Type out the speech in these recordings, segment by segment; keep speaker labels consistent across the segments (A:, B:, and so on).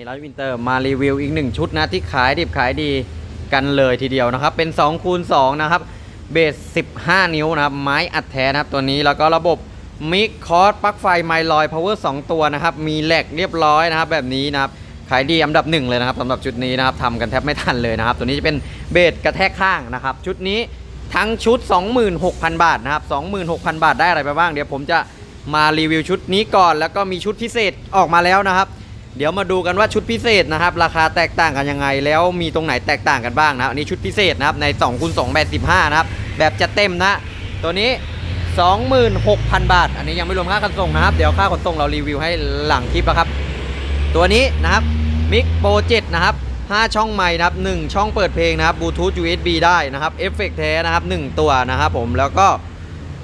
A: วันนี้เราวินเตอร์มารีวิวอีกหนึ่งชุดนะที่ขายดิบขายดีกันเลยทีเดียวนะครับ เป็น2คูณ2นะครับเบส 15 นิ้วนะครับ ไม้อัดแท้นะครับตัวนี้แล้วก็ระบบมิกคอร์สปลั๊กไฟไมลอยพาวเวอร์2ตัวนะครับ มีแหลกเรียบร้อยนะครับ แบบนี้นะครับ ขายดีอันดับหนึ่งเลยนะครับสำหรับชุดนี้นะครับทำกันแทบไม่ทันเลยนะครับ ตัวนี้จะเป็นเบสกระแทกข้างนะครับ ชุดนี้ทั้งชุด 26,000 บาทนะครับ 26,000 บาทได้อะไรไปบ้าง เดี๋ยวผมจะมารีวิวชุดนี้ก่อน แล้วก็มีชุดพิเศษออกมาแล้วนะครับ เดี๋ยวมาดูกันว่าชุดพิเศษนะครับ ราคาแตกต่างกันยังไง แล้วมีตรงไหนแตกต่างกันบ้างนะอันนี้ชุดพิเศษนะครับใน2คูณ2แบบ15นะครับแบบจะเต็มนะ ตัวนี้ 26,000 บาท อันนี้ยังไม่รวมค่าขนส่งนะครับ เดี๋ยวค่าขนส่งเรารีวิวให้หลังคลิปนะครับ ตัวนี้นะครับมิกโปร7นะครับ5 ช่องไม้นะครับ 1 ช่องเปิดเพลงนะครับบลูทูธ USB ได้นะครับเอฟเฟกแท้นะครับ 1 ตัวนะครับผมแล้วก็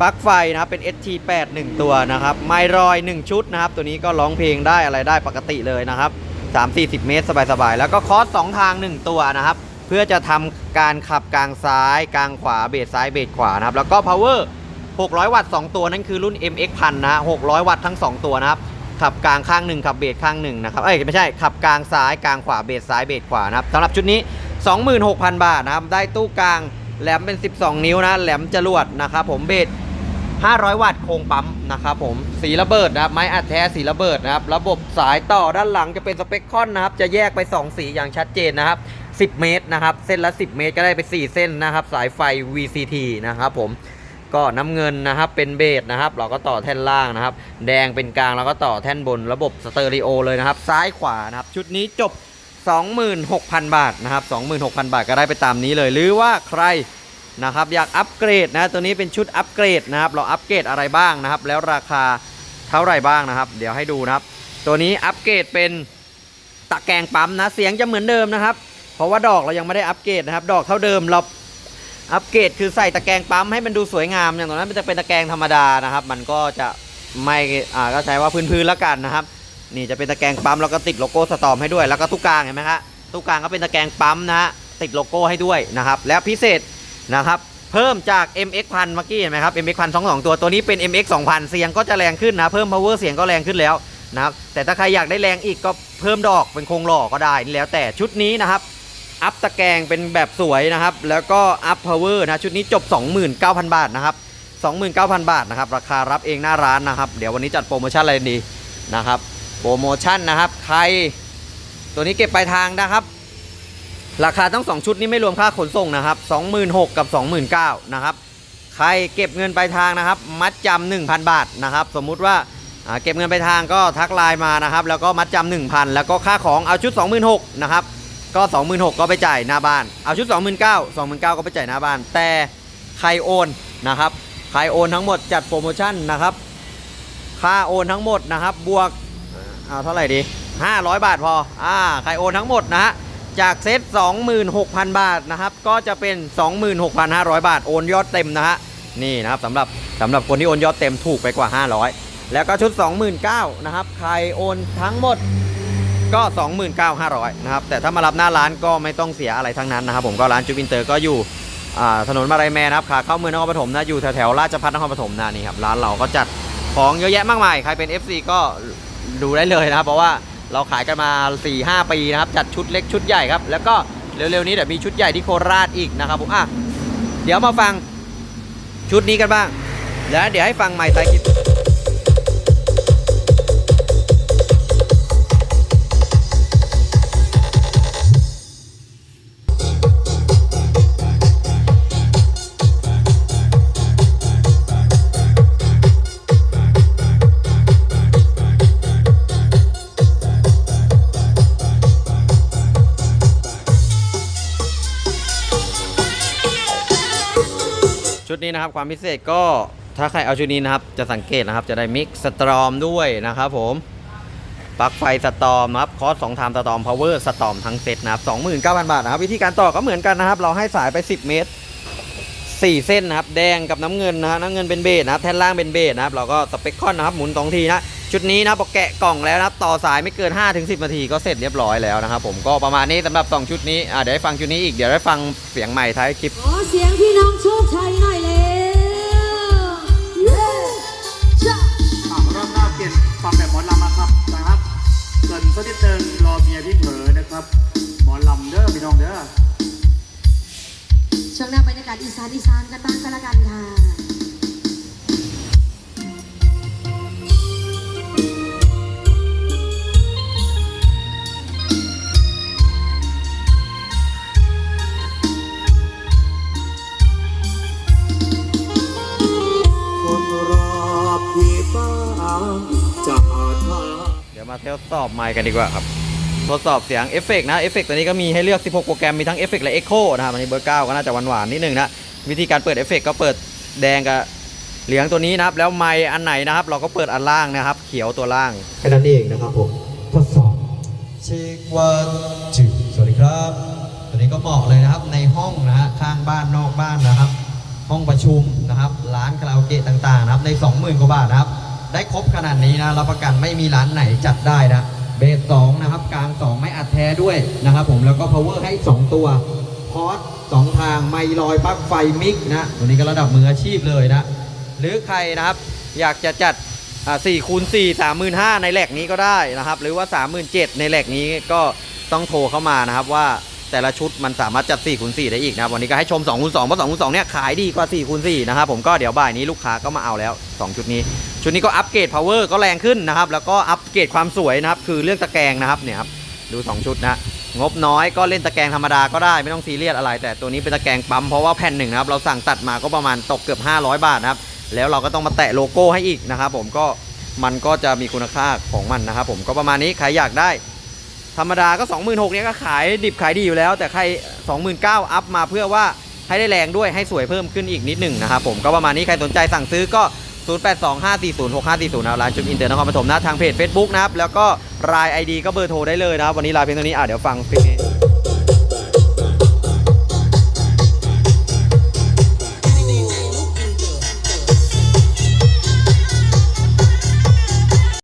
A: ปลั๊กไฟนะครับเป็น ST8 1 ตัวนะครับ ไมรอย 1 ชุดนะครับ ตัวนี้ก็ร้องเพลงได้อะไรได้ปกติเลยนะครับ 3-40 เมตร สบายๆ แล้วก็คอร์ส2ทาง 1 ตัวนะครับ เพื่อจะทำการขับกลางซ้ายกลางขวาเบสซ้ายเบสขวานะครับ แล้วก็ power 600 วัตต์ 2 ตัวนั่นคือรุ่น MX 1000นะ600 วัตต์ทั้ง 2 ตัวนะครับ ขับกลางข้างหนึ่งขับเบสข้างหนึ่งนะครับ เอ้ยไม่ใช่ ขับกลางซ้ายกลางขวาเบสซ้ายเบสขวานะครับสำหรับชุดนี้ 26,000 บาทนะครับ ได้ตู้กลางแหลมเป็น 12 นิ้วนะ แหลมจรวดนะครับผมเบส 500 วัตต์โครงปั๊มนะครับผมสีระเบิดนะครับไม้อัดแท้สีระเบิดนะครับระบบสายต่อด้านหลังจะเป็นสเปคคอนนะครับจะแยกไป 2 สีอย่างชัดเจนนะครับ 10 เมตรนะครับเส้นละ 10 เมตรก็ได้ไป 4 เส้นนะครับ สายไฟ VCT นะครับผมก็น้ำเงินนะครับเป็นเบสนะครับ เราก็ต่อแท่นล่างนะครับ แดงเป็นกลางเราก็ต่อแท่นบนระบบสเตอริโอเลยนะครับ ซ้ายขวานะครับชุดนี้จบ 26,000 บาทนะครับ 26,000 บาทก็ได้ไปตามนี้เลย หรือว่าใคร นะครับอยากอัปเกรดนะตัวนี้เป็นชุดอัปเกรดนะครับเราอัปเกรดอะไรบ้างนะครับ แล้วราคาเท่าไหร่บ้างนะครับ เดี๋ยวให้ดูนะครับ ตัวนี้อัปเกรดเป็นตะแกรงปั๊มนะเสียงจะเหมือนเดิมนะครับ เพราะว่าดอกเรายังไม่ได้อัปเกรดนะครับ ดอกเท่าเดิมเราอัปเกรดคือใส่ตะแกรงปั๊มให้มันดูสวยงามอย่างตอนนั้นมันจะเป็นตะแกรงธรรมดานะครับ มันก็จะไม่อ่าก็ใช้ว่าพื้นๆแล้วกันนะครับ นี่จะเป็นตะแกรงปั๊มแล้วก็ติดโลโก้สตอมให้ด้วยแล้วก็ตู้กลางเห็นไหมครับตู้กลางก็เป็นตะแกรงปั๊มนะฮะติดโลโก้ให้ด้วยนะครับ และพิเศษ นะครับ เพิ่มจาก MX 1 0 0เมื่อกี้เห็นไหมครับ MX 1000 2 2ตัวตัวนี้เป็น MX 2000 เสียงก็จะแรงขึ้นนะ เพิ่ม power เสียงก็แรงขึ้นแล้วนะครับแต่ถ้าใครอยากได้แรงอีกก็เพิ่มดอกเป็นโครงหล่อก็ได้นี่แล้วแต่ชุดนี้นะครับอัพตะแกรงเป็นแบบสวยนะครับ แล้วก็อัพพาวเวอร์นะชุดนี้จบ 29,000 บาทนะครับ 29,000 บาทนะครับ ราคารับเองหน้าร้านนะครับ เดี๋ยววันนี้จัดโปรโมชั่นอะไรดีนะครับ โปรโมชั่นนะครับ ใคร ตัวนี้เก็บปลายทางนะครับ ราคาทั้ง 2 ชุดนี้ไม่รวมค่าขนส่งนะครับ26,000กับ 29,000นะครับ ใครเก็บเงินปลายทางนะครับ มัดจำ1,000 บาทนะครับ สมมุติว่าเก็บเงินปลายทางก็ทักไลน์มานะครับ แล้วก็มัดจำ1,000 แล้วก็ค่าของเอาชุด 26,000นะครับ ก็ 26,000ก็ไปจ่ายหน้าบ้าน เอาชุด 29,000 29,000ก็ไปจ่ายหน้าบ้าน แต่ใครโอนนะครับ ใครโอนทั้งหมดจัดโปรโมชั่นนะครับ ค่าโอนทั้งหมดนะครับ บวกเอาเท่าไหร่ดี500 บาทพอ อ่า ใครโอนทั้งหมดนะฮะ จากเซต26,000 บาทนะครับ ก็จะเป็น 26,500 บาท โอนยอดเต็มนะฮะ นี่นะครับสำหรับสำหรับคนที่โอนยอดเต็มถูกไปกว่า 500 แล้วก็ชุด 29,000นะครับ ใครโอนทั้งหมดก็ 29,500นะครับ แต่ถ้ามารับหน้าร้านก็ไม่ต้องเสียอะไรทั้งนั้นนะครับ ผมก็ร้านจูบินเตอร์ก็อยู่ถนนมาลายแมนนะครับขาเข้าเมืองนครปฐมนะ อยู่แถวๆราชพัฒนครปฐมนะนี่ครับ ร้านเราก็จัดของเยอะแยะมากมาย ใครเป็น FC ก็ดูได้เลยนะครับ เพราะว่า เราขายกันมา 4-5 ปีนะครับ จัดชุดเล็กชุดใหญ่ครับ แล้วก็เร็วๆนี้เดี๋ยวมีชุดใหญ่ที่โคราชอีกนะครับผมอะเดี๋ยวมาฟังชุดนี้กันบ้างแล้วเดี๋ยวให้ฟังใหม่ใต้คลิป ดนี้นะครับความพิเศษก็ถ้าใครเอาชุดนี้นะครับจะสังเกตนะครับจะได้มิกสตรอมด้วยนะครับผมปลั๊กไฟสตอมครับคอร์สสองทามสตอมพาวเวอร์สตอมทั้งเซตนะครับ29,000บาทนะครับวิธีการต่อก็เหมือนกันนะครับ เราให้สายไป 10 เมตร 4 เส้นนะครับ แดงกับน้ำเงินนะฮะน้ำเงินเป็นเบสนะครับแท่นล่างเป็นเบสนะครับ เราก็สเปคคอนนะครับหมุนสองทีนะ ชุดนี้นะพอแกะกล่องแล้วนะครับต่อสายไม่เกิน 5-10 นาทีก็เสร็จเรียบร้อยแล้วนะครับผมก็ประมาณนี้สำหรับ 2 ชุดนี้อ่าเดี๋ยวให้ฟังชุดนี้อีกเดี๋ยวได้ฟังเสียงใหม่ท้ายคลิป
B: ขอเสียงพี่น้องโชคชัยหน่อยเร็วเย้จ้า
C: อะรอบหน้าเปลี่ยนฟังแบบหมอลำนะครับนะครับเกินตัวที่เติมรอเมียพี่เผลอนะครับหมอลำเด้อพี่น้องเด้อ
B: ช่วงหน้าบรรยากาศอีสานอีสานกันบ้างก็แล้วกันค่ะ
A: ดี๋ยวมาทดสอบไมค์กันดีกว่าครับ ทดสอบเสียงเอฟเฟกต์นะเอฟเฟกต์ตัวนี้ก็มีให้เลือก 16 โปรแกรม มีทั้งเอฟเฟกต์และเอ็กโคนะครับอันนี้เบอร์ 9 ก็น่าจะหวานๆนิดนึงนะ วิธีการเปิดเอฟเฟกต์ก็เปิดแดงกับเหลืองตัวนี้นะครับ แล้วไมค์อันไหนนะครับ เราก็เปิดอันล่างนะครับ เขียวตัวล่าง
D: แค่นั้นเองนะครับผม ทดสอบ
E: เช็ควันจืดสวัสดีครับ ตัวนี้ก็เหมาะเลยนะครับ ในห้องนะฮะข้างบ้านนอกบ้านนะครับ ห้องประชุมนะครับ ร้านคาราโอเกะต่างๆนะครับ ใน 20,000 กว่าบาทนะครับ ได้ครบขนาดนี้นะรับประกันไม่มีร้านไหนจัดได้นะเบส2นะครับกลาง2ไม่อัดแท้ด้วยนะครับผมแล้วก็ power ให้ 2 ตัวพอร์ต2ทางไม่ลอยปลั๊กไฟมิกนะตัวนี้ก็ระดับมืออาชีพเลยนะ
A: หรือใครนะครับ อยากจะจัดอ่คูณ4 35,000ในแหลกนี้ก็ได้นะครับ หรือว่า37,000ในแหลกนี้ก็ต้องโทรเข้ามานะครับว่า แต่ละชุดมันสามารถจัด4คูณ4ได้อีกนะวันนี้ก็ให้ชม2คูณ2เพราะ2คูณ2เนี่ยขายดีกว่า4คูณ4นะครับผมก็เดี๋ยวบ่ายนี้ลูกค้าก็มาเอาแล้ว 2 ชุดนี้ ชุดนี้ก็อัปเกรด power ก็แรงขึ้นนะครับแล้วก็อัปเกรดความสวยนะครับคือเรื่องตะแกรงนะครับเนี่ยครับดู 2 ชุดนะงบน้อยก็เล่นตะแกรงธรรมดาก็ได้ไม่ต้องซีเรียสอะไร แต่ตัวนี้เป็นตะแกรงปั๊มเพราะว่าแผ่นหนึ่งนะครับเราสั่งตัดมาก็ประมาณตกเกือบ 500 บาทนะครับแล้วเราก็ต้องมาแตะโลโก้ให้อีกนะครับผมก็มันก็จะมีคุณค่าของมันนะครับผมก็ประมาณนี้ใครอยากได้ ธรรมดาก็ 26,000เนี้ยก็ขายดิบขายดีอยู่แล้ว แต่ใคร 29,000อัพมาเพื่อว่าให้ได้แรงด้วยให้สวยเพิ่มขึ้นอีกนิดหนึ่งนะครับผมก็ประมาณนี้ใครสนใจสั่งซื้อก็ 0825406540นะร้านจุดอินเตอร์นครปฐมนะทางเพจ Facebook นะครับแล้วก็ราย ID ก็เบอร์โทรได้เลยนะครับวันนี้ลาเพียงเท่านี้อะเดี๋ยวฟังเพลง